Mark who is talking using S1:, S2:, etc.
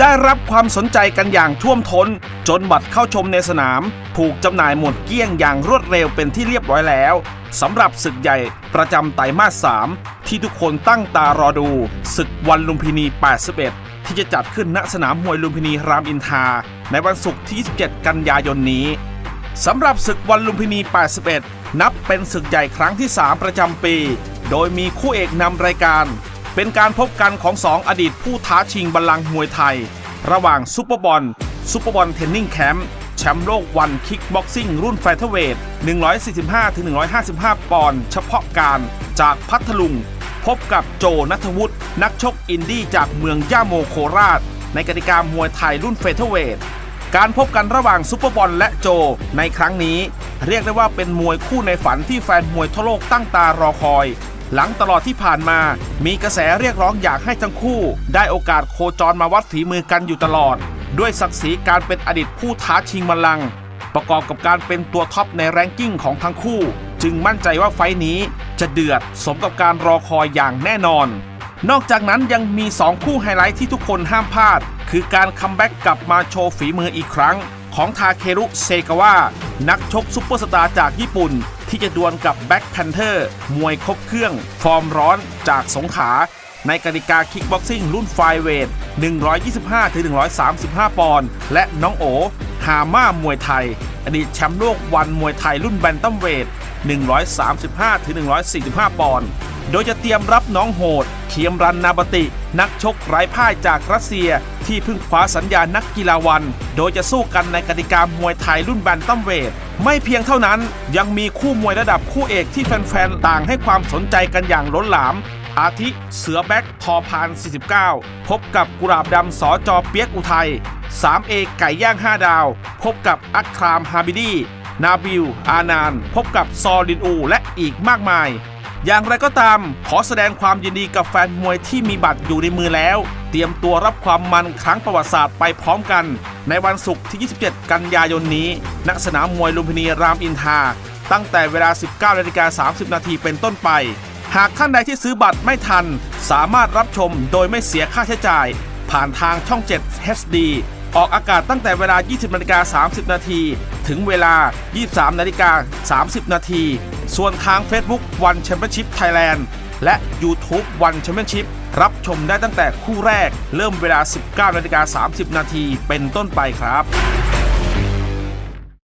S1: ได้รับความสนใจกันอย่างท่วมท้น จนบัตรเข้าชมในสนาม ถูกจำหน่ายหมดเกลี้ยงอย่างรวดเร็วเป็นที่เรียบร้อยแล้วสำหรับศึกใหญ่ประจำไตรมาส 3 ที่ทุกคนตั้งตารอดูศึกวันลุมพินี 81 ที่จะจัดขึ้นณสนามมวยลุมพินีรามอินทราในวันศุกร์ที่ 27 กันยายนนี้สำหรับศึกวันลุมพินี 81 นับเป็นศึกใหญ่ครั้งที่ 3 ประจำปี โดยมีคู่เอกนำรายการ เป็นการพบกันของ 2 อดีตผู้ท้าชิงบัลลังก์มวยไทย ระหว่างซุปเปอร์บอลซุปเปอร์บอลเทนนิ่งแคมป์แชมป์โลกวันคิกบ็อกซิ่งรุ่นไฟเทอร์เวท 145-155 ปอนด์เฉพาะการจากพัทลุง พบกับโจนัทวุฒินักชกอินดี้จากเมืองย่าโมโคราช ในกติกามวยไทยรุ่นเฟเธอร์เวท การพบกันระหว่างซุปเปอร์บอลและโจในครั้งนี้ เรียกได้ว่าเป็นมวยคู่ในฝันที่แฟนมวยทั่วโลกตั้งตารอคอย หลังตลอดที่ผ่านมา มีกระแสเรียกร้องอยากให้ทั้งคู่ ได้โอกาสโคจรมาวัดฝีมือกันอยู่ตลอด ด้วยศักดิ์ศรีการเป็นอดีตผู้ท้าชิงบัลลังก์ประกอบกับการเป็นตัวท็อปในแรงกิ้งของทั้งคู่ จึงมั่นใจว่าไฟท์นี้จะเดือดสมกับการรอคอยอย่างแน่นอน นอกจากนั้นยังมี 2 คู่ไฮไลท์ที่ทุกคนห้ามพลาด คือการคัมแบ็กกลับมาโชว์ฝีมืออีกครั้ง ของทาเครุเซกาวะนักชกซุปเปอร์สตาร์จากญี่ปุ่น ที่จะดวลกับแบ็กแพนเทอร์มวยครบเครื่อง ฟอร์มร้อนจากสงขา ในกติกาคิกบ็อกซิ่งรุ่นไฟเวท 125-135 ปอนด์และน้องโอฮาม่ามวยไทย อดีตแชมป์โลกวันมวยไทยรุ่นแบนตัมเวท 135-145 ปอนด์โดยจะเตรียมรับน้องโหดเคียมรันนาบติ นักชกไร้พ่ายจากรัสเซีย ที่เพิ่งคว้าสัญญานักกีฬาวัน โดยจะสู้กันในกติกามวยไทยรุ่นแบนตัมเวท ไม่เพียงเท่านั้นยังมีคู่มวยระดับคู่เอกที่แฟนๆ ต่างให้ความสนใจกันอย่างล้นหลาม อาทิเสือแบ็กทอพาน 49 พบกับกุหลาบดำสอจอเปียกอุทัย3เอกไก่ย่าง 5 ดาว พบกับอัครามฮาบิดี นาบิล อานานพบกับซอลินอู และอีกมากมาย อย่างไรก็ตาม ขอแสดงความยินดีกับแฟนมวยที่มีบัตรอยู่ในมือแล้ว เตรียมตัวรับความมันครั้งประวัติศาสตร์ไปพร้อมกัน ในวันศุกร์ที่ 27 กันยายนนี้ ณ สนามมวยลุมพินีรามอินทราตั้งแต่เวลา 19นาฬิกา30 นาทีเป็นต้นไป หากท่านใดที่ซื้อบัตรไม่ทัน สามารถรับชมโดยไม่เสียค่าใช้จ่าย ผ่านทางช่อง 7 HD ออกอากาศตั้งแต่เวลา 20นาฬิกา30 นาที ถึงเวลา 23นาฬิกา30 นาที ส่วนทาง Facebook One Championship Thailand และ YouTube One Championship รับชมได้ตั้งแต่คู่แรก เริ่มเวลา 19นาฬิกา30 นาทีเป็นต้นไปครับ